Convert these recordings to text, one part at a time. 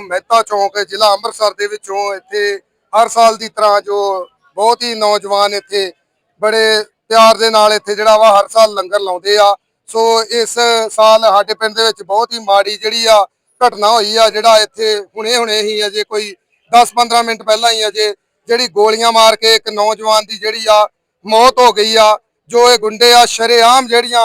ਮਹਿਤਾ ਚੌਂਕ ਜ਼ਿਲ੍ਹਾ ਅੰਮ੍ਰਿਤਸਰ ਦੇ ਵਿੱਚੋਂ ਇੱਥੇ ਹਰ ਸਾਲ ਦੀ ਤਰ੍ਹਾਂ ਜੋ ਬਹੁਤ ਹੀ ਨੌਜਵਾਨ ਇੱਥੇ ਬੜੇ ਪਿਆਰ ਦੇ ਨਾਲ ਇੱਥੇ ਜਿਹੜਾ ਵਾ ਹਰ ਸਾਲ ਲੰਗਰ ਲਾਉਂਦੇ ਆ। ਸੋ ਇਸ ਸਾਲ ਸਾਡੇ ਪਿੰਡ ਦੇ ਵਿੱਚ ਬਹੁਤ ਹੀ ਮਾੜੀ ਜਿਹੜੀ ਆ ਘਟਨਾ ਹੋਈ ਆ, ਜਿਹੜਾ ਇੱਥੇ ਹੁਣੇ ਹੁਣੇ ਹੀ ਅਜੇ ਕੋਈ 10-15 ਮਿੰਟ ਪਹਿਲਾਂ ਹੀ ਅਜੇ ਜਿਹੜੀ ਗੋਲੀਆਂ ਮਾਰ ਕੇ ਇੱਕ ਨੌਜਵਾਨ ਦੀ ਜਿਹੜੀ ਆ ਮੌਤ ਹੋ ਗਈ ਆ, ਜੋ ਇਹ ਗੁੰਡੇ ਆ ਸ਼ਰੇਆਮ ਜਿਹੜੀਆਂ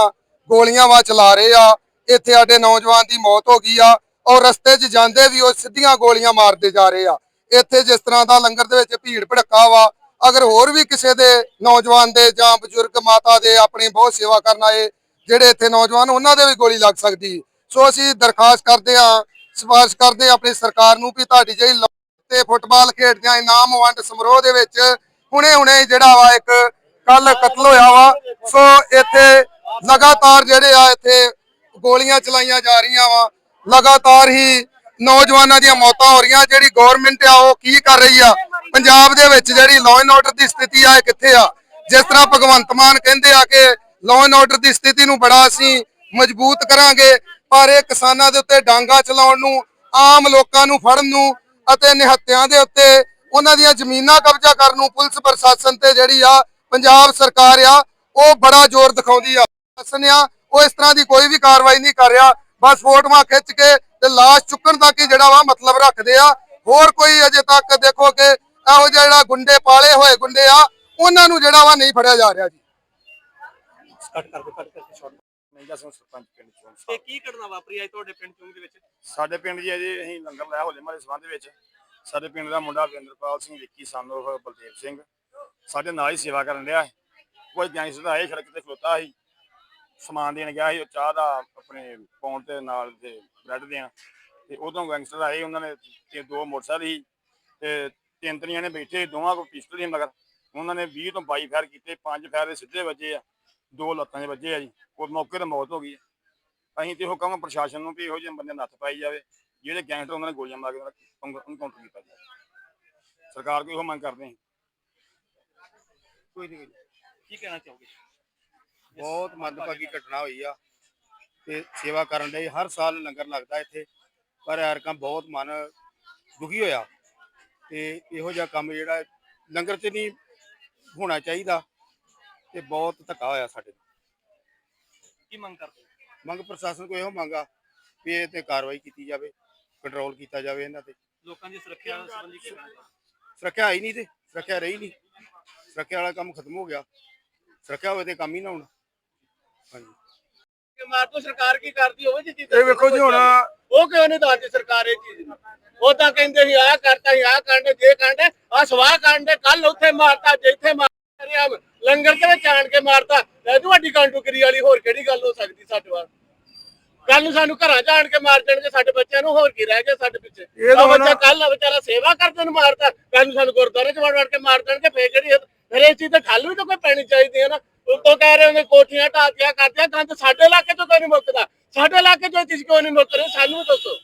ਗੋਲੀਆਂ ਵਾ ਚਲਾ ਰਹੇ ਆ, ਇੱਥੇ ਸਾਡੇ ਨੌਜਵਾਨ ਦੀ ਮੌਤ ਹੋ ਗਈ ਆ। ਔਰ ਰਸਤੇ 'ਚ ਜਾਂਦੇ ਵੀ ਉਹ ਸਿੱਧੀਆਂ ਗੋਲੀਆਂ ਮਾਰਦੇ ਜਾ ਰਹੇ ਆ। ਇੱਥੇ ਜਿਸ ਤਰ੍ਹਾਂ ਦਾ ਲੰਗਰ ਦੇ ਵਿੱਚ ਭੀੜ ਭੜੱਕਾ ਵਾ, ਅਗਰ ਹੋਰ ਵੀ ਕਿਸੇ ਦੇ ਨੌਜਵਾਨ ਦੇ ਜਾਂ ਬਜ਼ੁਰਗ ਮਾਤਾ ਦੇ ਆਪਣੀ ਬਹੁਤ ਸੇਵਾ ਕਰਨ ਆਏ, ਜਿਹੜੇ ਇੱਥੇ ਨੌਜਵਾਨ, ਉਹਨਾਂ ਦੇ ਵੀ ਗੋਲੀ ਲੱਗ ਸਕਦੀ। ਸੋ ਅਸੀਂ ਦਰਖਾਸਤ ਕਰਦੇ ਹਾਂ, ਸਿਫਾਰਿਸ਼ ਕਰਦੇ ਹਾਂ ਆਪਣੀ ਸਰਕਾਰ ਨੂੰ ਵੀ ਤੁਹਾਡੀ ਜਿਹੜੀ ਲੋ- ਤੇ ਫੁੱਟਬਾਲ ਖੇਡਦਿਆਂ ਇਨਾਮ ਵੰਡ ਸਮਾਰੋਹ ਦੇ ਵਿੱਚ ਹੁਣੇ ਹੁਣੇ ਜਿਹੜਾ ਵਾ ਇੱਕ ਕੱਲ ਕਤਲ ਹੋਇਆ ਵਾ। ਸੋ ਇੱਥੇ ਲਗਾਤਾਰ ਜਿਹੜੇ ਆ ਇੱਥੇ ਗੋਲੀਆਂ ਚਲਾਈਆਂ ਜਾ ਰਹੀਆਂ ਵਾ। ਲਗਾਤਾਰ ਹੀ ਨੌਜਵਾਨਾਂ ਦੀਆਂ ਮੌਤਾਂ ਹੋ ਰਹੀਆਂ। ਜਿਹੜੀ ਗਵਰਨਮੈਂਟ ਆ, ਉਹ ਕੀ ਕਰ ਰਹੀ ਆ? ਪੰਜਾਬ ਦੇ ਵਿੱਚ ਜਿਹੜੀ ਲਾਅ ਐਂਡ ਆਰਡਰ ਦੀ ਸਥਿਤੀ ਆ, ਇਹ ਕਿੱਥੇ ਆ? ਜਿਸ ਤਰ੍ਹਾਂ ਭਗਵੰਤ ਮਾਨ ਕਹਿੰਦੇ ਆ ਕਿ ਲਾਅ ਐਂਡ ਆਰਡਰ ਦੀ ਸਥਿਤੀ ਨੂੰ ਬੜਾ ਅਸੀਂ ਮਜ਼ਬੂਤ ਕਰਾਂਗੇ, ਪਰ ਇਹ ਕਿਸਾਨਾਂ ਦੇ ਉੱਤੇ ਡਾਂਗਾ ਚਲਾਉਣ ਨੂੰ, ਆਮ ਲੋਕਾਂ ਨੂੰ ਫੜਨ ਨੂੰ ਅਤੇ ਨਿਹੱਤਿਆਂ ਦੇ ਉੱਤੇ ਉਹਨਾਂ ਦੀਆਂ ਜ਼ਮੀਨਾਂ ਕਬਜ਼ਾ ਕਰਨ ਨੂੰ ਪੁਲਿਸ ਪ੍ਰਸ਼ਾਸਨ ਤੇ ਜਿਹੜੀ ਆ, ਪੰਜਾਬ ਸਰਕਾਰ ਆ, ਉਹ ਬੜਾ ਜ਼ੋਰ ਦਿਖਾਉਂਦੀ ਆ। ਪ੍ਰਸ਼ਾਸਨ ਆ, ਉਹ ਇਸ ਤਰ੍ਹਾਂ ਦੀ ਕੋਈ ਵੀ ਕਾਰਵਾਈ ਨਹੀਂ ਕਰ ਰਿਹਾ। ਬਸ ਫੋਟੋਆਂ ਖਿੱਚ ਕੇ ਤੇ ਲਾਸ਼ ਚੁੱਕਣ ਤੱਕ ਹੀ ਜਿਹੜਾ ਵਾ ਮਤਲਬ ਰੱਖਦੇ ਆ। ਹੋਰ ਕੋਈ ਅਜੇ ਤੱਕ ਦੇਖੋ ਕਿ ਇਹੋ ਜਿਹਾ ਜਿਹੜਾ ਗੁੰਡੇ ਪਾਲੇ ਹੋਏ ਗੁੰਡੇ ਆ ਉਹਨਾਂ ਨੂੰ ਜਿਹੜਾ ਵਾ ਨਹੀਂ ਫੜਿਆ ਜਾ ਰਿਹਾ ਜੀ। ਕੱਟ ਕਰਕੇ ਕੱਟ ਕਰਕੇ ਛੋੜ ਮਹਿੰਗਾ ਸਿੰਘ ਸਰਪੰਚ ਪਿੰਡ ਚੋਂ। ਤੇ ਕੀ ਘਟਨਾ ਵਾਪਰੀ ਅੱਜ ਤੁਹਾਡੇ ਪਿੰਡ ਚੁੰਗ ਦੇ ਵਿੱਚ? ਸਾਡੇ ਪਿੰਡ ਜੀ ਅਜੇ ਅਸੀਂ ਲੰਗਰ ਲਾਇਆ ਹੋਲੇ ਮਾਰੇ ਸੰਬੰਧ ਵਿੱਚ। ਸਾਡੇ ਪਿੰਡ ਦਾ ਮੁੰਡਾ ਵਿੰਦਰਪਾਲ ਸਿੰਘ ਵਿੱਕੀ ਸਾਨੋ ਬਲਦੇਵ ਸਿੰਘ। ਸਾਡੇ ਨਾਲ ਹੀ ਸੇਵਾ ਕਰਨ ਰਿਹਾ ਕੋਈ ਗੈਂਗਸਟਰ ਆਏ ਸੜਕ ਤੇ ਖਲੋਤਾ ਸੀ। ਸਮਾਨ ਦੇਣ ਗਿਆ ਸੀ, ਉਹ ਚਾਹ ਦਾ ਆਪਣੇ ਪੌਂਡ ਤੇ ਨਾਲ ਤੇ ਬ੍ਰੈਡ ਦੇਣ ਤੇ ਉਦੋਂ ਗੈਂਗਸਟਰ ਆਏ, ਉਹਨਾਂ ਨੇ ਤੇ ਦੋ ਮੋਟਰਸਾਈਕਲ ਸੀ, ਤੇ ਤਿੰਨ ਤਰੀਆਂ ਨੇ ਬੈਠੇ, ਦੋਵਾਂ ਕੋਲ ਪਿਸਟਲ ਸੀ, ਮਗਰ ਉਹਨਾਂ ਨੇ 20 ਤੋਂ 22 ਫਾਇਰ ਕੀਤੇ, ਪੰਜ ਫਾਇਰ ਦੇ ਸਿੱਧੇ ਵੱਜੇ ਆ, ਦੋ ਲੱਤਾਂ 'ਚ ਵੱਜੇ ਆ ਜੀ, ਉਹ ਮੌਕੇ ਤੇ ਮੌਤ ਹੋ ਗਈ ਆ। ਅਸੀਂ ਤੇ ਉਹ ਪ੍ਰਸ਼ਾਸਨ ਨੂੰ ਵੀ ਇਹੋ ਜਿਹੇ ਬੰਦੇ ਨੱਥ ਪਾਈ ਜਾਵੇ, ਜਿਹੜੇ ਗੈਂਗਸਟਰ ਉਹਨਾਂ ਨੇ ਗੋਲੀਆਂ ਮਾਰ ਕੇ ਉਹਨਾਂ ਕਾਊਂਟਰ ਕੀਤਾ ਜਾਵੇ। ਸਰਕਾਰ ਕੋਈ ਇਹੋ ਮੰਗ ਕਰਦੇ ਹਾਂ ਕੋਈ ਨਹੀਂ ਕੀ ਕਹਿਣਾ ਚਾਹੋਗੇ? ਬਹੁਤ ਮੰਦਭਾਗੀ ਘਟਨਾ ਹੋਈ ਆ ਤੇ ਸੇਵਾ ਕਰਨ ਲਈ ਹਰ ਸਾਲ ਲੰਗਰ ਲੱਗਦਾ ਇੱਥੇ ਪਰ ਐਰਕਾਂ ਬਹੁਤ ਮਨ ਦੁਖੀ ਹੋਇਆ ਤੇ ਇਹੋ ਜਿਹਾ ਕੰਮ ਜਿਹੜਾ ਲੰਗਰ 'ਚ ਨਹੀਂ ਹੋਣਾ ਚਾਹੀਦਾ ਤੇ ਬਹੁਤ ਧੱਕਾ ਹੋਇਆ ਸਾਡੇ ਨਾਲ। ਕੀ ਮੰਗ ਕਰਦੇ ਹੋ? ਮੰਗ ਪ੍ਰਸ਼ਾਸਨ ਕੋਲ ਇਹੋ ਮੰਗਾ ਵੀ ਇਹ ਤੇ ਕਾਰਵਾਈ ਕੀਤੀ ਜਾਵੇ ਕੰਟਰੋਲ ਕੀਤਾ ਜਾਵੇ ਇਹਨਾਂ ਤੇ। ਲੋਕਾਂ ਦੀ ਸੁਰੱਖਿਆ ਸੰਬੰਧੀ ਕੀ ਕਹਿਣਾ? ਸੁਰੱਖਿਆ ਆਈ ਨਹੀਂ ਤੇ ਸੁਰੱਖਿਆ ਰਹੀ ਨਹੀਂ। ਸੁਰੱਖਿਆ ਵਾਲਾ ਕੰਮ ਖਤਮ ਹੋ ਗਿਆ। ਸੁਰੱਖਿਆ ਹੋਵੇ ਤੇ ਕੰਮ ਹੀ ਨਾ ਹੋਣਾ। ਹਾਂਜੀ। ਮਾਰਤੋ ਸਰਕਾਰ ਕੀ ਕਰਦੀ ਹੋਵੇ ਜੀ ਇਹ ਵੇਖੋ ਜੀ ਹੁਣ ਉਹ ਕਿਉਂ ਨਹੀਂ ਦੱਸਦੀ ਸਰਕਾਰ ਇਹ ਚੀਜ਼ ਨੂੰ? ਉਹ ਤਾਂ ਕਹਿੰਦੇ ਸੀ ਆਹ ਕਰਤਾ ਸੀ ਆਹ ਦੇ ਜੇ ਦੇ ਆ ਸਵਾਹ ਦੇ ਕੱਲ ਉੱਥੇ ਮਾਰਤਾ ਜਿੱਥੇ ਮਾਰਿਆ ਲੰਗਰ ਦੇ ਵਿੱਚ ਆਣ ਕੇ ਮਾਰਤਾ? ਇਹ ਤੁਹਾਡੀ ਕੰਟੂਕਰੀ ਵਾਲੀ ਹੋਰ ਕਿਹੜੀ ਗੱਲ ਹੋ ਸਕਦੀ ਸਾਡੇ ਵਾਲ? ਕੱਲ ਨੂੰ ਸਾਨੂੰ ਘਰਾਂ ਜਾਣ ਕੇ ਮਾਰ ਦੇਣਗੇ ਸਾਡੇ ਬੱਚਿਆਂ ਨੂੰ ਹੋਰ ਕੀ ਰਹਿ ਗਿਆ ਸਾਡੇ ਪਿੱਛੇ? ਇਹ ਬੱਚਾ ਕੱਲ ਵਿਚਾਰਾ ਸੇਵਾ ਕਰਦੇ ਨੂੰ ਮਾਰਤਾ। ਕੱਲ ਨੂੰ ਸਾਨੂੰ ਗੁਰਦੁਆਰੇ ਚ ਵੜ ਵੜ ਕੇ ਮਾਰ ਦੇਣਗੇ ਫੇਰ ਜਿਹੜੀ ਫਿਰ ਇਹ ਚੀਜ਼ ਤੇ ਠੱਲ ਵੀ ਤਾਂ ਕੋਈ ਪੈਣੀ ਚਾਹੀਦੀ ਹੈ ਨਾ। ਉੱਤੋਂ ਕਹਿ ਰਹੇ ਨੇ ਕੋਠੀਆਂ ਢਾਤੀਆਂ ਕਰਦੀਆਂ, ਗੰਦ ਸਾਡੇ ਇਲਾਕੇ ਤੋਂ ਕਿਉਂ ਨਹੀਂ ਮੁੱਕਦਾ? ਸਾਡੇ ਇਲਾਕੇ ਤੋਂ ਤੁਸੀਂ ਕਿਉਂ ਨਹੀਂ ਮੁੱਕ ਰਹੇ? ਸਾਨੂੰ ਵੀ ਦੱਸੋ।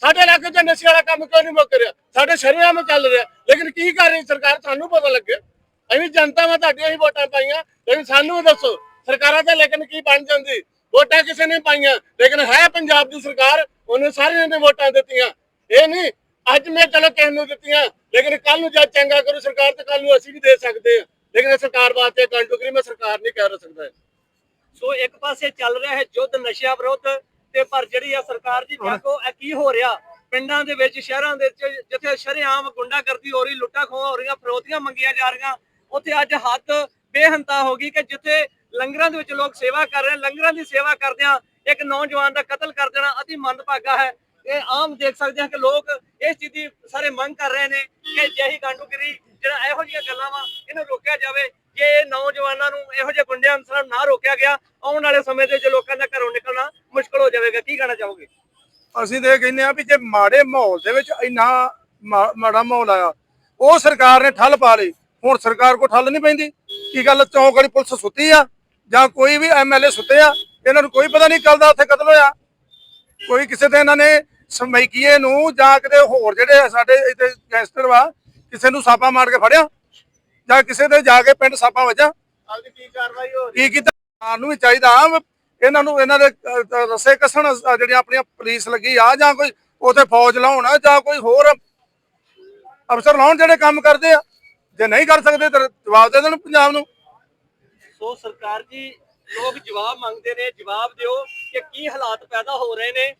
ਸਾਡੇ ਇਲਾਕੇ 'ਚ ਨਸ਼ੇ ਵਾਲਾ ਕੰਮ ਕਿਉਂ ਨਹੀਂ ਮੁੱਕ ਰਿਹਾ? ਸਾਡੇ ਸ਼ਰੀਆਂ ਵਿੱਚ ਚੱਲ ਰਿਹਾ। ਲੇਕਿਨ ਕੀ ਕਰ ਰਹੀ ਸਰਕਾਰ? ਸਾਨੂੰ ਪਤਾ ਲੱਗੇ। ਅਸੀਂ ਜਨਤਾ ਵਾ, ਤੁਹਾਡੀਆਂ ਹੀ ਵੋਟਾਂ ਪਾਈਆਂ। ਲੇਕਿਨ ਸਾਨੂੰ ਵੀ ਦੱਸੋ, ਸਰਕਾਰਾਂ ਤਾਂ ਲੇਕਿਨ ਕੀ ਬਣ ਜਾਂਦੀ? ਵੋਟਾਂ ਕਿਸੇ ਨੇ ਪਾਈਆਂ। ਲੇਕਿਨ ਹੈ ਪੰਜਾਬ ਦੀ ਸਰਕਾਰ, ਉਹਨੇ ਸਾਰਿਆਂ ਨੇ ਵੋਟਾਂ ਦਿੱਤੀਆਂ। ਇਹ ਨਹੀਂ, ਅੱਜ ਮੈਂ ਚਲੋ ਕਿਸੇ ਨੂੰ ਦਿੱਤੀਆਂ, ਲੇਕਿਨ ਕੱਲ ਨੂੰ ਜਦ ਚੰਗਾ ਕਰੂ ਸਰਕਾਰ, ਤੇ ਕੱਲ ਨੂੰ ਅਸੀਂ ਵੀ ਦੇ ਸਕਦੇ ਹਾਂ। ਲੇਕਿਨ ਇਹ ਸਰਕਾਰ ਵਾਸਤੇ ਕੰਟੂਕਰੀ ਮੈਂ ਸਰਕਾਰ ਨਹੀਂ ਕਹਿ ਸਕਦਾ ਸੋ ਇੱਕ ਪਾਸੇ ਚੱਲ ਰਿਹਾ ਹੈ ਯੁੱਧ ਨਸ਼ਿਆਂ ਵਿਰੁੱਧ, ਤੇ ਪਰ ਜਿਹੜੀ ਆ ਸਰਕਾਰ ਦੀ ਜਾਗੋ, ਇਹ ਕੀ ਹੋ ਰਿਹਾ? ਪਿੰਡਾਂ ਦੇ ਵਿੱਚ, ਸ਼ਹਿਰਾਂ ਦੇ ਵਿੱਚ, ਜਿੱਥੇ ਸ਼ਰੇਆਮ ਗੁੰਡਾਗਰਦੀ ਹੋ ਰਹੀ, ਲੁੱਟਾਂ ਖੋਹਾਂ ਹੋ ਰਹੀਆਂ, ਫਰੋਤੀਆਂ ਮੰਗੀਆਂ ਜਾ ਰਹੀਆਂ, ਉੱਥੇ ਅੱਜ ਹੱਥ ਬੇਹੰਤਾ ਹੋ ਗਈ ਕਿ ਜਿੱਥੇ ਲੰਗਰਾਂ ਦੇ ਵਿੱਚ ਲੋਕ ਸੇਵਾ ਕਰ ਰਹੇ, ਲੰਗਰਾਂ ਦੀ ਸੇਵਾ ਕਰਦਿਆਂ ਇੱਕ ਨੌਜਵਾਨ ਦਾ ਕਤਲ ਕਰ ਦੇਣਾ ਅਤੀ ਮੰਦਭਾਗਾ ਹੈ। ਇਹ ਆਮ ਦੇਖ ਸਕਦੇ ਹਾਂ ਕਿ ਲੋਕ ਇਸ ਚੀਜ਼ ਦੀ ਸਾਰੇ ਮੰਗ ਕਰ ਰਹੇ ਨੇ ਕਿ ਜਿਹੀ ਗੰਡੂਗਿਰੀ ਜਿਹੜਾ ਇਹੋ ਜਿਹੀਆਂ ਗੱਲਾਂ ਵਾ, ਇਹਨੂੰ ਰੋਕਿਆ ਜਾਵੇ, ਜੇ ਇਹ ਨੌਜਵਾਨਾਂ ਨੂੰ ਇਹੋ ਜਿਹੇ ਗੁੰਡਿਆਂ ਅਨਸਰਾਂ ਨਾ ਰੋਕਿਆ ਗਿਆ, ਆਉਣ ਵਾਲੇ ਸਮੇਂ ਦੇ ਵਿੱਚ ਲੋਕਾਂ ਦਾ ਘਰੋਂ ਨਿਕਲਣਾ ਮੁਸ਼ਕਲ ਹੋ ਜਾਵੇਗਾ। ਕੀ ਕਹਿਣਾ ਚਾਹੋਗੇ? ਅਸੀਂ ਤੇ ਕਹਿੰਦੇ ਆ ਵੀ ਜੇ ਮਾੜੇ ਮਾਹੌਲ ਦੇ ਵਿੱਚ ਇੰਨਾ ਮਾੜਾ ਮਾਹੌਲ ਆਇਆ, ਉਹ ਸਰਕਾਰ ਨੇ ਠੱਲ ਪਾ ਲਈ, ਹੁਣ ਸਰਕਾਰ ਕੋ ਠੱਲ ਨਹੀਂ ਪੈਂਦੀ। ਕੀ ਗੱਲ, ਚੌਂਕ ਵਾਲੀ ਪੁਲਿਸ ਸੁੱਤੀ ਆ, ਜਾਂ ਕੋਈ ਵੀ ਐਮਐਲਏ ਸੁੱਤੇ ਆ, ਇਹਨਾਂ ਨੂੰ ਕੋਈ ਪਤਾ ਨਹੀਂ ਚੱਲਦਾ ਉੱਥੇ ਕਤਲ ਹੋਇਆ। ਕੋਈ ਕਿਸੇ ਤੇ ਇਹਨਾਂ ਨੇ ਸਮੈਕੀਏ ਨੂੰ ਜਾਂ ਕਿਤੇ ਹੋਰ ਜਿਹੜੇ ਸਾਡੇ ਇੱਥੇ ਗੈਂਗਸਟਰ ਵਾ ਕਿਸੇ ਨੂੰ ਸਾਪਾ ਮਾਰ ਕੇ ਫੜਿਆ? ਜਾਂ ਕਿਸੇ ਦੇ ਜਾ ਕੇ ਪਿੰਡ ਸਾਪਾ ਵੱਜਾ? ਅੱਜ ਕੀ ਕਾਰਵਾਈ ਹੋ ਰਹੀ ਕੀ ਕੀਤਾ? ਸਰਕਾਰ ਨੂੰ ਵੀ ਚਾਹੀਦਾ ਇਹਨਾਂ ਨੂੰ ਇਹਨਾਂ ਦੇ ਰਸੇ ਕੱਸਣ ਜਿਹੜੀਆਂ ਆਪਣੀਆਂ ਪੁਲਿਸ ਲੱਗੀ ਆ ਜਾਂ ਕੋਈ ਉਥੇ ਫੌਜ ਲਾਉਣ ਜਾਂ ਕੋਈ ਹੋਰ ਅਫਸਰ ਲਾਉਣ ਜਿਹੜੇ ਕੰਮ ਕਰਦੇ ਆ? ਜੇ ਨਹੀਂ ਕਰ ਸਕਦੇ ਤਾਂ ਜਵਾਬ ਦੇ ਦੇਣ ਪੰਜਾਬ ਨੂੰ। ਸੋ ਸਰਕਾਰ ਜੀ ਲੋਕ ਜਵਾਬ ਮੰਗਦੇ ਨੇ ਜਵਾਬ ਦਿਓ ਕਿ ਕੀ ਹਾਲਾਤ ਪੈਦਾ ਹੋ ਰਹੇ ਨੇ?